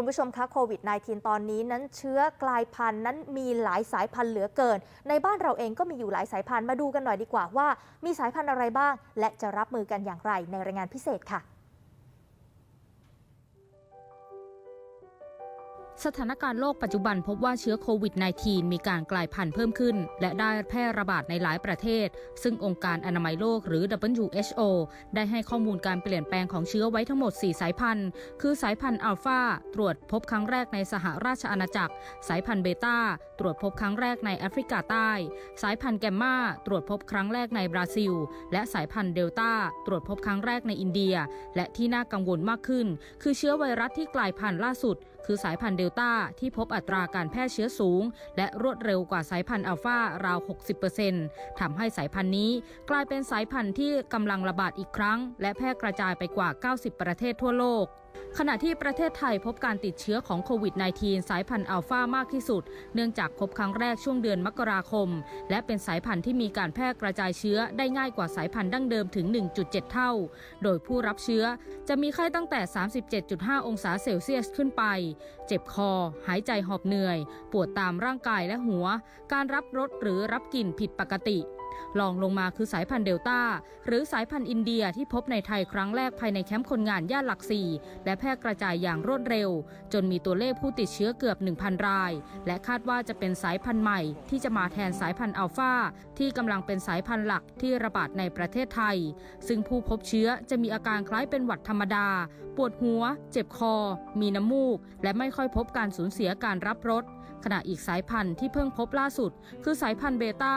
คุณผู้ชมคะโควิด -19 ตอนนี้นั้นเชื้อกลายพันธุ์นั้นมีหลายสายพันธุ์เหลือเกิน ในบ้านเราเองก็มีอยู่หลายสายพันธุ์มาดูกันหน่อยดีกว่าว่า มีสายพันธุ์อะไรบ้าง และจะรับมือกันอย่างไรในรายงานพิเศษค่ะ สถานการณ์โลกปัจจุบันพบว่าเชื้อโควิด -19 มีการกลายพันธุ์เพิ่มขึ้น และได้แพร่ระบาดในหลายประเทศ ซึ่งองค์การอนามัยโลกหรือ WHO ได้ให้ข้อมูลการเปลี่ยนแปลงของเชื้อไว้ทั้งหมด 4 สายพันธุ์ คือสายพันธุ์อัลฟาตรวจพบครั้งแรกในสหราชอาณาจักร สายพันธุ์เบต้าตรวจพบครั้งแรกในแอฟริกาใต้ สายพันธุ์แกมมาตรวจพบครั้งแรกในบราซิล และสายพันธุ์เดลต้าตรวจพบครั้งแรกในอินเดีย และที่น่ากังวลมากขึ้น คือเชื้อไวรัสที่กลายพันธุ์ล่าสุดคือสายพันธุ์เดลต้าที่พบอัตราการแพร่เชื้อสูง และรวดเร็วกว่าสายพันธุ์อัลฟาราว 60%ทำให้สายพันธุ์นี้กลายเป็นสายพันธุ์ที่กำลังระบาดอีกครั้ง และแพร่กระจายไปกว่า 90 ประเทศทั่วโลก ขณะที่ประเทศไทยพบการติดเชื้อของโควิด -19 สายพันธุ์อัลฟามากที่สุด เนื่องจากพบครั้งแรกช่วงเดือนมกราคม และเป็นสายพันธุ์ที่มีการแพร่กระจายเชื้อได้ง่ายกว่าสายพันธุ์ดั้งเดิมถึง 1.7 เท่า โดยผู้รับเชื้อจะมีไข้ตั้งแต่ 37.5 องศาเซลเซียสขึ้นไป เจ็บคอ หายใจหอบเหนื่อย ปวดตามร่างกายและหัว การรับรสหรือรับกลิ่นผิดปกติ ลองลงมาคือสายพันธุ์เดลต้า หรือสายพันธุ์อินเดียที่พบในไทยครั้งแรกภายในแคมป์คนงานย่านหลักสี่และแพร่กระจายอย่างรวดเร็ว จนมีตัวเลขผู้ติดเชื้อเกือบ 1,000 ราย และคาดว่าจะเป็นสายพันธุ์ใหม่ ที่จะมาแทนสายพันธุ์อัลฟาที่กำลังเป็นสายพันธุ์หลักที่ระบาดในประเทศไทย ซึ่งผู้พบเชื้อจะมีอาการคล้ายเป็นหวัดธรรมดา ปวดหัว เจ็บคอ มีน้ำมูก และไม่ค่อยพบการสูญเสียการรับรสขณะอีกสายพันธุ์ที่เพิ่งพบล่าสุด คือสายพันธุ์เบต้า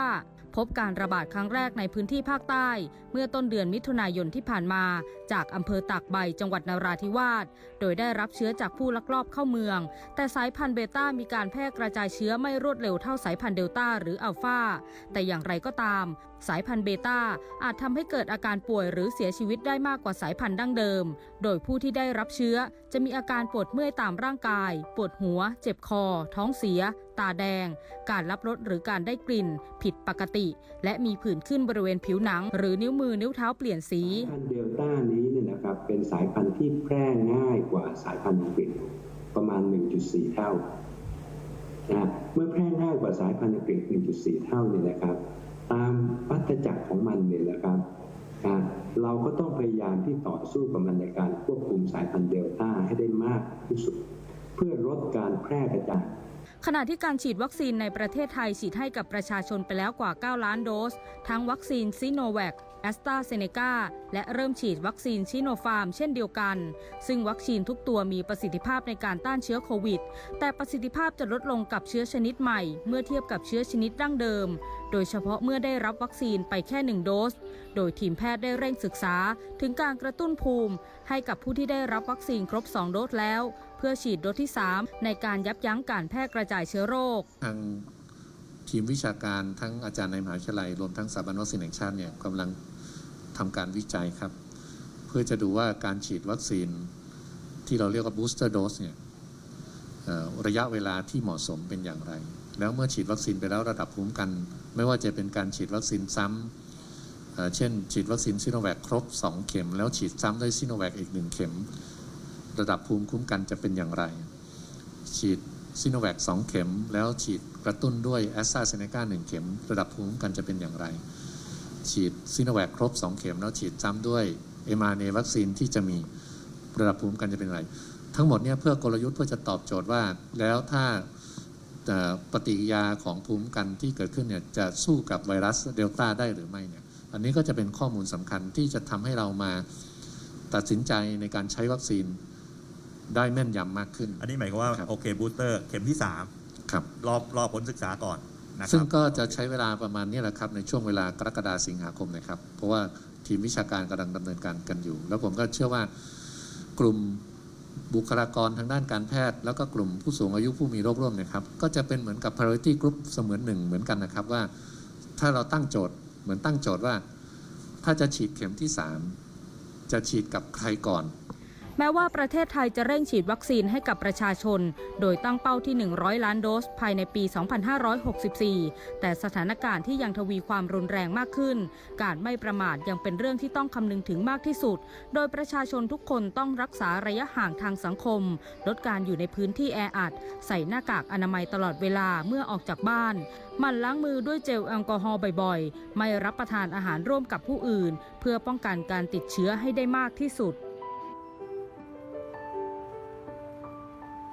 พบการระบาดครั้งแรกในพื้นที่ภาคใต้ เมื่อต้นเดือนมิถุนายนที่ผ่านมา จากอำเภอตากใบจังหวัดนราธิวาส โดยได้รับเชื้อจากผู้ลักลอบเข้าเมือง แต่สายพันธุ์เบต้ามีการแพร่กระจายเชื้อไม่รวดเร็วเท่าสายพันธุ์เดลต้าหรืออัลฟาแต่อย่างไรก็ตาม สายพันธุ์เบต้าอาจทำให้เกิดอาการป่วยหรือเสียชีวิตได้มากกว่าสายพันธุ์ดั้งเดิม โดยผู้ที่ได้รับเชื้อจะมีอาการปวดเมื่อยตามร่างกาย ปวดหัว เจ็บคอ ท้องเสีย ตาแดง การรับรสหรือการได้กลิ่น ผิดปกติ และมีผื่นขึ้นบริเวณผิวหนัง หรือนิ้วมือนิ้วเท้าเปลี่ยนสีสายพันธุ์เดลต้านี้เนี่ยนะครับเป็นสายพันธุ์ที่แพร่ง่ายกว่าสายพันธุ์อังกฤษประมาณ 1.4 เท่านะฮะเมื่อแพร่ง่ายกว่าสายพันธุ์อังกฤษ1.4 เท่าเนี่ยนะครับ ตามวัฏจักรของมันเนี่ยนะครับนะเราก็ต้องพยายามที่ต่อสู้กับมันในการควบคุมสายพันธุ์เดลต้าให้ได้มากที่สุด เพื่อลดการแพร่กระจายขณะที่การฉีดวัคซีนในประเทศไทยฉีดให้กับประชาชนไปแล้วกว่า 9 ล้านโดส ทั้งวัคซีนซิโนแวค แอสตราเซเนกาและเริ่มฉีดวัคซีนชิโนฟาร์มเช่นเดียวกัน ซึ่งวัคซีนทุกตัวมีประสิทธิภาพในการต้านเชื้อโควิด แต่ประสิทธิภาพจะลดลงกับเชื้อชนิดใหม่ เมื่อเทียบกับเชื้อชนิดดั้งเดิม โดยเฉพาะเมื่อได้รับวัคซีนไปแค่หนึ่งโดส โดยทีมแพทย์ได้เร่งศึกษา ถึงการกระตุ้นภูมิ ให้กับผู้ที่ได้รับวัคซีนครบ 2 โดสแล้ว เพื่อฉีดโดสที่ 3 ในการยับยั้งการแพร่กระจายเชื้อโรคทางทีมวิชาการทั้งอาจารย์ในมหาวิทยาลัยรวมทั้งสถาบันวัคซีนแห่งชาติเนี่ยกำลัง ทำการวิจัยครับ เพื่อจะดูว่าการฉีดวัคซีนที่เราเรียกว่า booster dose เนี่ยระยะเวลาที่เหมาะสมเป็นอย่างไร แล้วเมื่อฉีดวัคซีนไปแล้วระดับภูมิกัน ไม่ว่าจะเป็นการฉีดวัคซีนซ้ำเอ่อเช่น ฉีดวัคซีนซิโนแวคครบ 2 เข็ม แล้วฉีดซ้ำด้วยซิโนแวคอีก 1 เข็ม ระดับภูมิคุ้มกันจะเป็นอย่างไร ฉีดซิโนแวค2เข็ม แล้วฉีดกระตุ้นด้วยแอสตราเซเนกา1เข็ม ระดับภูมิคุ้มกันจะเป็นอย่างไร ฉีดซิโนแวคครบ 2 เข็มแล้วฉีดซ้ำด้วยเอมาเนวัคซีนที่จะมีระดับภูมิคุ้มกันจะเป็นอะไร ทั้งหมดเนี่ยเพื่อกลยุทธ์เพื่อจะตอบโจทย์ว่า แล้วถ้าเอ่อปฏิกิริยาของภูมิคุ้มกันที่เกิดขึ้นเนี่ยจะสู้กับไวรัสเดลต้าได้หรือไม่เนี่ยอันนี้ก็จะเป็นข้อมูลสำคัญที่จะทำให้เรามาตัดสินใจในการใช้วัคซีนได้แม่นยำมากขึ้น อันนี้หมายความว่าครับโอเคบูสเตอร์เข็มที่ครับ3รอบรอบผลศึกษาก่อน นะคซึ่งก็จะใช้เวลาประมาณนี้แหละครับในช่วงเวลากรกฎาสิงหาคมนะครับ เพราะว่าทีมวิชาการกำลังดำเนินการกันอยู่ แล้วผมก็เชื่อว่ากลุ่มบุคลากรทางด้านการแพทย์ แล้วก็กลุ่มผู้สูงอายุผู้มีโรคร่วมนะครับ ก็จะเป็นเหมือนกับ priority group เสมือนหนึ่งเหมือนกันนะครับว่า ถ้าเราตั้งโจทย์เหมือนตั้งโจทย์ว่า ถ้าจะฉีดเข็มที่สามจะฉีดกับใครก่อน แม้ว่าประเทศไทยจะเร่งฉีดวัคซีนให้กับประชาชน โดยตั้งเป้าที่ 100 ล้านโดส ภายในปี 2564 แต่สถานการณ์ที่ยังทวีความรุนแรงมากขึ้น การไม่ประมาทยังเป็นเรื่องที่ต้องคำนึงถึงมากที่สุด โดยประชาชนทุกคนต้องรักษาระยะห่างทางสังคม ลดการอยู่ในพื้นที่แออัด ใส่หน้ากากอนามัยตลอดเวลาเมื่อออกจากบ้านหมั่นล้างมือด้วยเจลแอลกอฮอล์บ่อยๆ ไม่รับประทานอาหารร่วมกับผู้อื่น เพื่อป้องกันการติดเชื้อให้ได้มากที่สุด